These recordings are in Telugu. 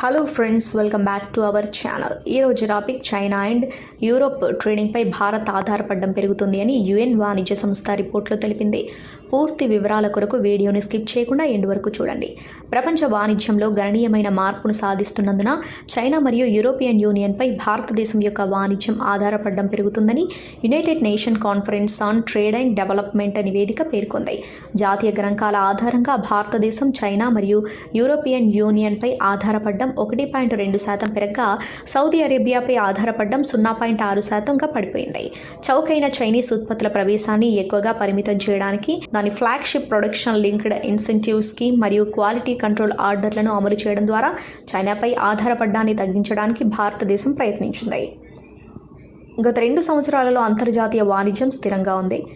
Hello friends welcome back to our channel ఈరోజు టాపిక్ చైనా అండ్ యూరోప్ ట్రేడింగ్పై భారత్ ఆధారపడడం పెరుగుతుంది అని యుఎన్ వాణిజ్య సంస్థ రిపోర్ట్లో తెలిపింది. పూర్తి వివరాల కొరకు వీడియోని స్కిప్ చేయకుండా ఎండ్ వరకు చూడండి. ప్రపంచ వాణిజ్యంలో గణనీయమైన మార్పును సాధిస్తున్నందున చైనా మరియు యూరోపియన్ యూనియన్పై భారతదేశం యొక్క వాణిజ్యం ఆధారపడడం పెరుగుతుందని united nation conference on trade and development నివేదిక పేర్కొంది. జాతీయ గణాంకాల ఆధారంగా భారతదేశం చైనా మరియు యూరోపియన్ యూనియన్పై ఆధారపడడం ఒకటి పాయింట్ రెండు శాతం పెరగ్గా సౌదీ అరేబియాపై ఆధారపడడం సున్నా పాయింట్ ఆరు శాతంగా పడిపోయింది. చౌకైన చైనీస్ ఉత్పత్తుల ప్రవేశాన్ని ఎక్కువగా పరిమితం చేయడానికి దాని flagship production linked incentive scheme మరియు క్వాలిటీ కంట్రోల్ ఆర్డర్లను అమలు చేయడం ద్వారా చైనాపై ఆధారపడ్డాన్ని తగ్గించడానికి భారతదేశం ప్రయత్నించింది. గత రెండు సంవత్సరాలలో అంతర్జాతీయ వాణిజ్యం స్థిరంగా ఉంది.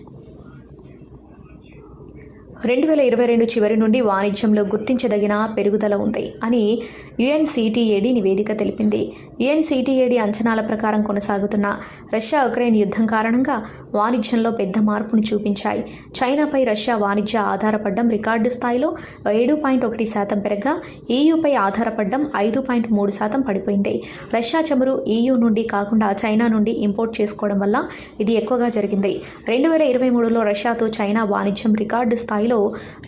రెండు వేల ఇరవై రెండు చివరి నుండి వాణిజ్యంలో గుర్తించదగిన పెరుగుదల ఉంది అని యుఎన్సిటిఏడి నివేదిక తెలిపింది. యుఎన్సిటిఏడి అంచనాల ప్రకారం కొనసాగుతున్న రష్యా ఉక్రెయిన్ యుద్ధం కారణంగా వాణిజ్యంలో పెద్ద మార్పును చూపించాయి. చైనాపై రష్యా వాణిజ్య ఆధారపడడం రికార్డు స్థాయిలో ఏడు పాయింట్ ఒకటి శాతం పెరగ్గా ఈయూపై ఆధారపడడం ఐదు పాయింట్ మూడు శాతం పడిపోయింది. రష్యా చమురు ఈయూ నుండి కాకుండా చైనా నుండి ఇంపోర్ట్ చేసుకోవడం వల్ల ఇది ఎక్కువగా జరిగింది. రెండు వేల ఇరవై మూడులో రష్యాతో చైనా వాణిజ్యం రికార్డు స్థాయిలో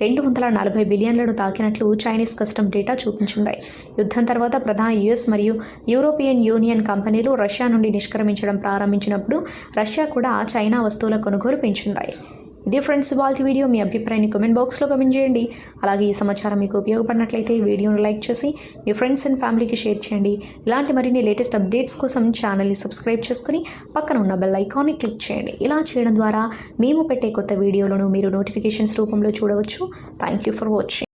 రెండు వందల నలభై బిలియన్లను తాకినట్లు చైనీస్ కస్టమ్ డేటా చూపించింది. యుద్ధం తర్వాత ప్రధాన యుఎస్ మరియు యూరోపియన్ యూనియన్ కంపెనీలు రష్యా నుండి నిష్క్రమించడం ప్రారంభించినప్పుడు రష్యా కూడా చైనా వస్తువుల కొనుగోలు పెంచింది. ఇది ఫ్రెండ్స్ వాళ్ళ వీడియో మీ అభిప్రాయాన్ని కమెంట్ బాక్స్లో కమెంట్ చేయండి. అలాగే ఈ సమాచారం మీకు ఉపయోగపడినట్లయితే వీడియోను లైక్ చేసి మీ ఫ్రెండ్స్ అండ్ ఫ్యామిలీకి షేర్ చేయండి. ఇలాంటి మరిన్ని లేటెస్ట్ అప్డేట్స్ కోసం ఛానల్ని సబ్స్క్రైబ్ చేసుకుని పక్కన ఉన్న బెల్ ఐకాన్ని క్లిక్ చేయండి. ఇలా చేయడం ద్వారా మేము పెట్టే కొత్త వీడియోలను మీరు నోటిఫికేషన్స్ రూపంలో చూడవచ్చు. Thank you for watching